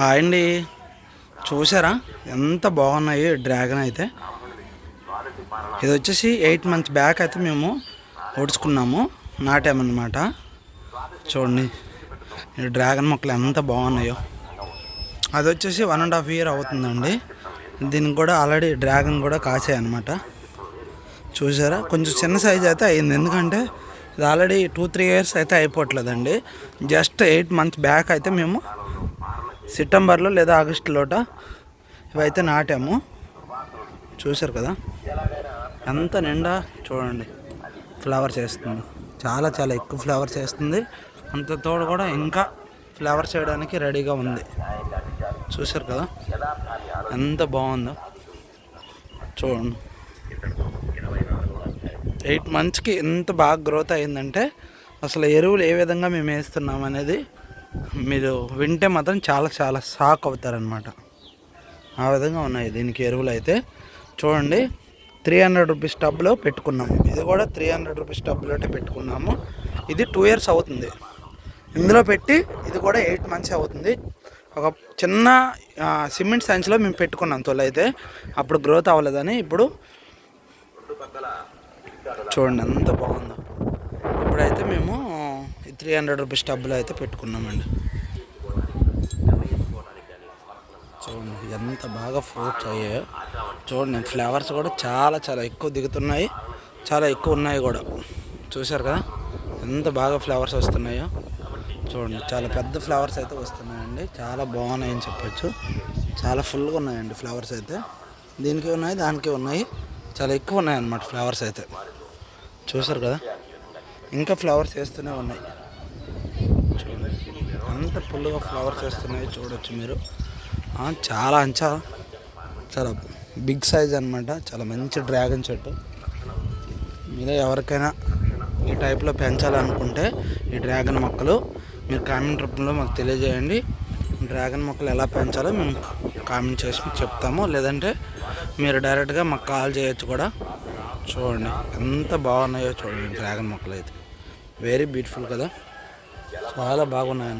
అండి చూసారా ఎంత బాగున్నాయి డ్రాగన్ అయితే. ఇది వచ్చేసి ఎయిట్ మంత్స్ బ్యాక్ అయితే మేము ఓడ్చుకున్నాము. నాటామన్నమాట చూడండి. ఈ డ్రాగన్ మొక్కలు ఎంత బాగున్నాయో. అది వచ్చేసి వన్ అండ్ హాఫ్ ఇయర్ అవుతుందండి. దీనికి కూడా ఆల్రెడీ డ్రాగన్ కూడా కాసాయి అనమాట చూసారా కొంచెం చిన్న సైజ్ అయితే అయింది. ఎందుకంటే ఇది ఆల్రెడీ టూ త్రీ ఇయర్స్ అయితే అయిపోవట్లేదండి. జస్ట్ ఎయిట్ మంత్స్ బ్యాక్ అయితే మేము సెప్టెంబర్లో లేదా ఆగస్టులోట ఇవైతే నాటాము. చూసారు కదా? ఎంత నిండా చూడండి ఫ్లవర్స్ వేస్తుంది చాలా చాలా ఎక్కువ ఫ్లవర్స్ వేస్తుంది అంత తోడు కూడా ఇంకా ఫ్లవర్స్ చేయడానికి రెడీగా ఉంది. చూసారు కదా? ఎంత బాగుందో. చూడండి. ఎయిట్ మంత్స్కి ఎంత బాగా గ్రోత్ అయిందంటే అసలు ఎరువులు ఏ విధంగా మేము వేస్తున్నాం అనేది మీరు వింటే మాత్రం చాలా చాలా షాక్ అవుతారనమాట ఆ విధంగా ఉన్నాయి దీనికి ఎరువులు అయితే. చూడండి త్రీ హండ్రెడ్ రూపీస్ టబ్లో పెట్టుకున్నాము. ఇది కూడా త్రీ హండ్రెడ్ రూపీస్ టబ్లో పెట్టుకున్నాము. ఇది టూ ఇయర్స్ అవుతుంది. ఇందులో పెట్టి ఇది కూడా ఎయిట్ మంత్స్ అవుతుంది. ఒక చిన్న సిమెంట్ సంచిలో మేము పెట్టుకున్నాం అయితే. అప్పుడు గ్రోత్ అవ్వలేదని ఇప్పుడు చూడండి అంత బాగుందో. ఇప్పుడైతే మేము త్రీ హండ్రెడ్ రూపీస్ టబ్లో అయితే పెట్టుకున్నామండి. చూడండి ఎంత బాగా ఫ్రూట్స్ అయ్యాయో చూడండి ఫ్లవర్స్ కూడా చాలా చాలా ఎక్కువ దిగుతున్నాయి. చాలా ఎక్కువ ఉన్నాయి కూడా. చూశారు కదా? ఎంత బాగా ఫ్లవర్స్ వస్తున్నాయో. చూడండి చాలా పెద్ద ఫ్లవర్స్ అయితే వస్తున్నాయండి. చాలా బాగున్నాయని చెప్పొచ్చు. చాలా ఫుల్గా ఉన్నాయండి ఫ్లవర్స్ అయితే. దీనికి ఉన్నాయి దానికి ఉన్నాయి. చాలా ఎక్కువ ఉన్నాయి అన్నమాట ఫ్లవర్స్ అయితే. చూసారు కదా? ఇంకా ఫ్లవర్స్ వేస్తూనే ఉన్నాయి. చూడండి అంత ఫుల్గా ఫ్లవర్స్ వేస్తున్నాయి చూడొచ్చు మీరు. చాలా అంచా చాలా బిగ్ సైజ్ అనమాట చాలా మంచి డ్రాగన్ చెట్టు. మీరే ఎవరికైనా ఈ టైప్లో పెంచాలనుకుంటే ఈ డ్రాగన్ మొక్కలు మీరు కామెంట్ రూపంలో మాకు తెలియజేయండి. డ్రాగన్ మొక్కలు ఎలా పెంచాలో మేము కామెంట్ చేసి చెప్తాము. లేదంటే మీరు డైరెక్ట్గా మాకు కాల్ చేయొచ్చు కూడా. చూడండి ఎంత బాగున్నాయో చూడండి డ్రాగన్ మొక్కలు అయితే. వెరీ బ్యూటిఫుల్ కదా. చాలా బాగున్నాయి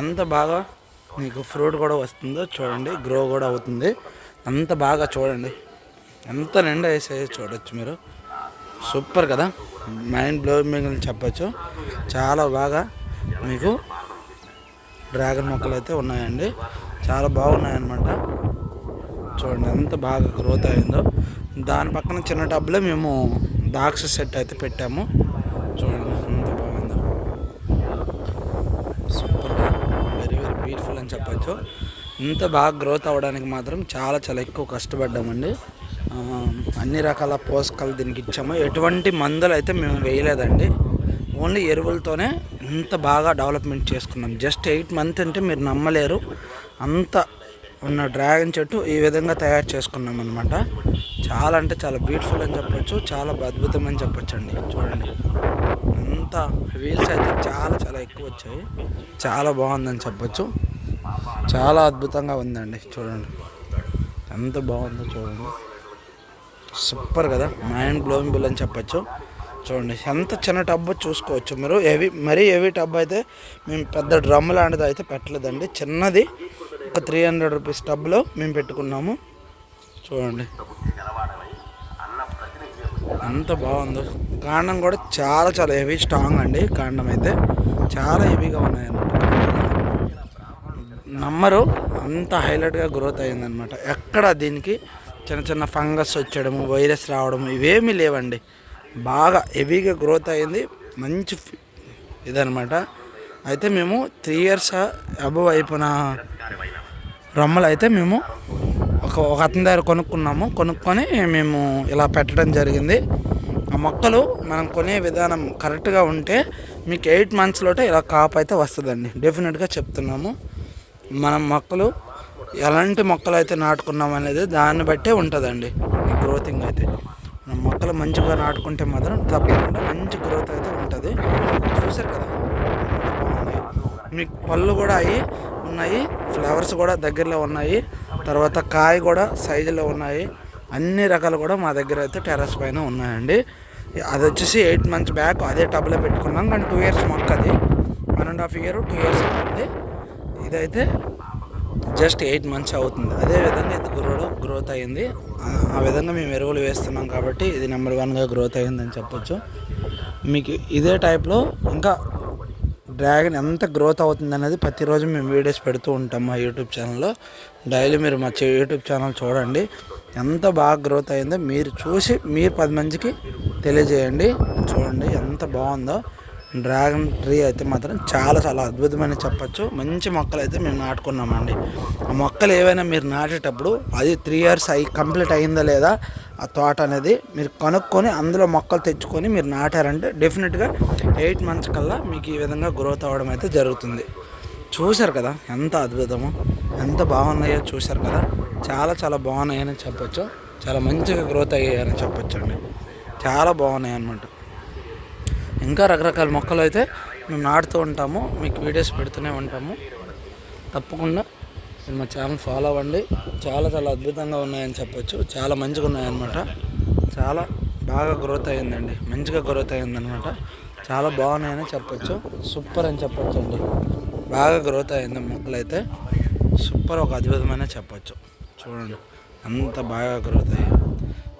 ఎంత బాగా మీకు ఫ్రూట్ కూడా వస్తుందో చూడండి గ్రో కూడా అవుతుంది. అంత బాగా చూడండి. ఎంత నిండా వేసేది చూడొచ్చు మీరు. సూపర్ కదా. మైండ్ బ్లోయింగ్ అని చెప్పచ్చు. చాలా బాగా మీకు డ్రాగన్ మొక్కలు అయితే ఉన్నాయండి. చాలా బాగున్నాయన్నమాట. చూడండి ఎంత బాగా గ్రోత్ అయిందో. దాని పక్కన చిన్న టబ్లో మేము దాక్ష సెట్ అయితే పెట్టాము. చూడండి ఎంత బాగుందో సూపర్గా వెరీ వెరీ బ్యూటిఫుల్ అని చెప్పచ్చు. ఇంత బాగా గ్రోత్ అవ్వడానికి మాత్రం చాలా చాలా ఎక్కువ కష్టపడ్డామండి. అన్ని రకాల పోషకాలు దీనికి ఇచ్చాము. ఎటువంటి మందులు అయితే మేము వేయలేదండి. ఓన్లీ ఎరువులతోనే ఇంత బాగా డెవలప్మెంట్ చేసుకున్నాం. జస్ట్ ఎయిట్ మంత్ అంటే మీరు నమ్మలేరు. అంత ఉన్న డ్రాగన్ చెట్టు ఈ విధంగా తయారు చేసుకున్నాం అనమాట చాలా అంటే చాలా బ్యూటిఫుల్ అని చెప్పొచ్చు చాలా అద్భుతం అని చెప్పొచ్చు అండి చూడండి. అంత వీల్స్ అయితే చాలా చాలా ఎక్కువ వచ్చాయి. చాలా బాగుందని చెప్పొచ్చు. చాలా అద్భుతంగా ఉందండి చూడండి. ఎంత బాగుందో చూడండి. సూపర్ కదా మైండ్ బ్లోయింగ్ బుల్ అని చెప్పొచ్చు. చూడండి ఎంత చిన్న టబ్ చూసుకోవచ్చు మీరు. హెవీ మరీ హెవీ టబ్ అయితే మేము పెద్ద డ్రమ్ లాంటిది అయితే పెట్టలేదండి. చిన్నది ఒక త్రీ హండ్రెడ్ రూపీస్ టబ్లో మేము పెట్టుకున్నాము. చూడండి. అంత బాగుందో. కాండం కూడా చాలా చాలా హెవీ స్ట్రాంగ్ అండి. కాండం అయితే చాలా హెవీగా ఉన్నాయి అన్నమాట నమ్మరు అంత హైలైట్గా గ్రోత్ అయిందనమాట ఎక్కడ దీనికి చిన్న చిన్న ఫంగస్ వచ్చడము వైరస్ రావడము ఇవేమీ లేవండి. బాగా హెవీగా గ్రోత్ అయింది. మంచి ఇదనమాట అయితే మేము త్రీ ఇయర్స్ అబవ్ అయిపోయిన రొమ్మలు అయితే మేము ఒక ఒక అతని దగ్గర కొనుక్కున్నాము. కొనుక్కొని మేము ఇలా పెట్టడం జరిగింది. ఆ మొక్కలు మనం కొనే విధానం కరెక్ట్గా ఉంటే మీకు ఎయిట్ మంత్స్లోటే ఇలా కాపు అయితే వస్తుందండి. డెఫినెట్గా చెప్తున్నాము. మనం మొక్కలు ఎలాంటి మొక్కలు అయితే నాటుకున్నాం అనేది దాన్ని బట్టే ఉంటుందండి. ఈ గ్రోతింగ్ అయితే. మనం మొక్కలు మంచిగా నాటుకుంటే మాత్రం తప్పకుండా మంచి గ్రోత్ అయితే ఉంటుంది. చూసారు కదా? మీకు పళ్ళు కూడా అవి ఉన్నాయి. ఫ్లవర్స్ కూడా దగ్గరలో ఉన్నాయి. తర్వాత కాయ కూడా సైజులో ఉన్నాయి. అన్ని రకాలు కూడా మా దగ్గర అయితే టెర్రస్ పైన ఉన్నాయండి. అది వచ్చేసి ఎయిట్ మంత్స్ బ్యాక్ అదే టబ్లో పెట్టుకున్నాం. కానీ టూ ఇయర్స్ మొక్క అది. One and half year two years అవుతుంది ఇదైతే జస్ట్ ఎయిట్ మంత్స్ అవుతుంది. అదేవిధంగా ఇది గ్రో గ్రోత్ అయ్యింది ఆ- ఆ విధంగా మేము ఎరువులు వేస్తున్నాం కాబట్టి ఇది నెంబర్ వన్గా గ్రోత్ అయ్యిందని చెప్పొచ్చు. మీకు ఇదే టైప్లో ఇంకా డ్రాగన్ ఎంత గ్రోత్ అవుతుంది అనేది ప్రతిరోజు మేము వీడియోస్ పెడుతూ ఉంటాం మా యూట్యూబ్ ఛానల్లో. డైలీ మీరు మా యూట్యూబ్ ఛానల్ చూడండి. ఎంత బాగా గ్రోత్ అయిందో మీరు చూసి మీరు పది మందికి తెలియజేయండి. చూడండి ఎంత బాగుందో. డ్రాగన్ ట్రీ అయితే మాత్రం చాలా చాలా అద్భుతమైన చెప్పచ్చు. మంచి మొక్కలు అయితే మేము నాటుకున్నామండి. ఆ మొక్కలు ఏవైనా మీరు నాటేటప్పుడు అది త్రీ ఇయర్స్ అయి కంప్లీట్ అయిందా లేదా ఆ తోట అనేది మీరు కనుక్కొని అందులో మొక్కలు తెచ్చుకొని మీరు నాటారంటే డెఫినెట్గా ఎయిట్ మంత్స్ కల్లా మీకు ఈ విధంగా గ్రోత్ అవ్వడం అయితే జరుగుతుంది. చూశారు కదా ఎంత అద్భుతమో ఎంత బాగున్నాయో చూశారు కదా. చాలా చాలా బాగున్నాయని చెప్పొచ్చు చాలా మంచిగా గ్రోత్ అయ్యాయని చెప్పొచ్చు అండి. చాలా బాగున్నాయి అనమాట ఇంకా రకరకాల మొక్కలు అయితే మేము నాటుతూ ఉంటాము మీకు వీడియోస్ పెడుతూనే ఉంటాము. తప్పకుండా మీరు మా ఛానల్ ఫాలో అవ్వండి. చాలా చాలా అద్భుతంగా ఉన్నాయని చెప్పొచ్చు. చాలా మంచిగా ఉన్నాయన్నమాట. చాలా బాగా గ్రోత్ అయ్యిందండి. మంచిగా గ్రోత్ అయ్యిందనమాట చాలా బాగున్నాయని చెప్పొచ్చు. సూపర్ అని చెప్పొచ్చు అండి. బాగా గ్రోత్ అయింది మొక్కలైతే సూపర్ ఒక అద్భుతమైన చెప్పొచ్చు. చూడండి అంత బాగా గ్రోత్ అయ్యాయి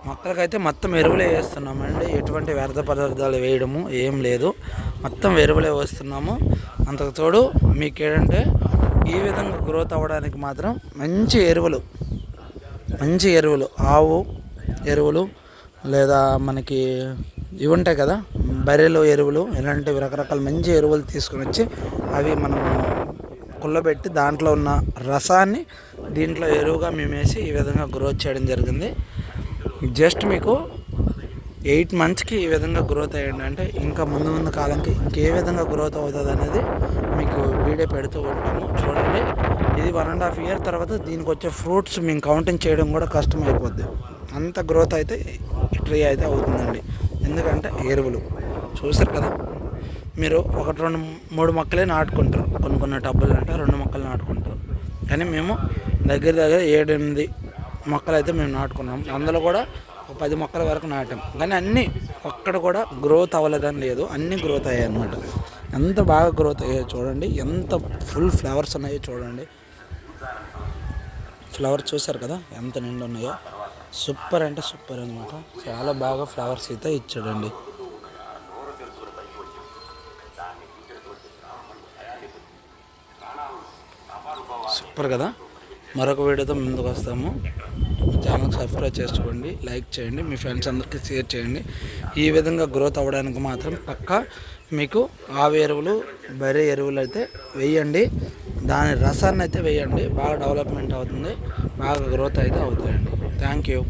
మొక్కలకైతే మొత్తం ఎరువులే వేస్తున్నామండి. ఎటువంటి వ్యర్థ పదార్థాలు వేయడము ఏం లేదు. మొత్తం ఎరువులే వేస్తున్నాము. అంతకు తోడు మీకు ఏంటంటే ఈ విధంగా గ్రోత్ అవ్వడానికి మాత్రం మంచి ఎరువులు మంచి ఎరువులు ఆవు ఎరువులు లేదా మనకి ఇవి ఉంటాయి కదా బర్రెలు ఎరువులు ఇలాంటివి రకరకాల మంచి ఎరువులు తీసుకుని వచ్చి అవి మనము కుళ్ళబెట్టి దాంట్లో ఉన్న రసాన్ని దీంట్లో ఎరువుగా మేము వేసి ఈ విధంగా గ్రోత్ చేయడం జరిగింది. జస్ట్ మీకు ఎయిట్ మంత్స్కి ఈ విధంగా గ్రోత్ అయ్యండి. అంటే ఇంకా ముందు ముందు కాలంకి ఇంకే విధంగా గ్రోత్ అవుతుంది అనేది మీకు వీడియో పెడుతూ ఉంటాము. చూడండి. ఇది వన్ అండ్ హాఫ్ ఇయర్ తర్వాత దీనికి వచ్చే ఫ్రూట్స్ మేము కౌంటింగ్ చేయడం కూడా కష్టం అయిపోద్ది అంత గ్రోత్ అయితే ట్రీ అయితే అవుతుందండి. ఎందుకంటే ఎరువులు. చూసారు కదా? మీరు ఒకటి రెండు మూడు మొక్కలే నాటుకుంటారు. కొన్ని కొన్ని టబ్బులు అంటే రెండు మొక్కలు నాటుకుంటారు. కానీ మేము దగ్గర దగ్గర ఏడెనిమిది మొక్కలు అయితే మేము నాటుకున్నాం. అందులో కూడా ఒక పది మొక్కల వరకు నాటాం. కానీ అన్నీ ఒక్కడ కూడా గ్రోత్ అవ్వలేదని లేదు. అన్నీ గ్రోత్ అయ్యాయి అనమాట ఎంత బాగా గ్రోత్ అయ్యాయో చూడండి. ఎంత ఫుల్ ఫ్లవర్స్ ఉన్నాయో చూడండి. ఫ్లవర్ చూసారు కదా? ఎంత నిండు ఉన్నాయో. సూపర్ అంటే సూపర్ అనమాట చాలా బాగా ఫ్లవర్స్ అయితే ఇచ్చాడండి. సూపర్ కదా? మరొక వీడియోతో ముందుకు వస్తాము. ఛానల్ సబ్స్క్రైబ్ చేసుకోండి లైక్ చేయండి మీ ఫ్రెండ్స్ అందరికీ షేర్ చేయండి. ఈ విధంగా గ్రోత్ అవ్వడానికి మాత్రం పక్కా మీకు ఆవి ఎరువులు బరి ఎరువులు అయితే వేయండి. దాని రసాన్ని అయితే వేయండి. బాగా డెవలప్మెంట్ అవుతుంది. బాగా గ్రోత్ అయితే అవుతాయండి. Thank you.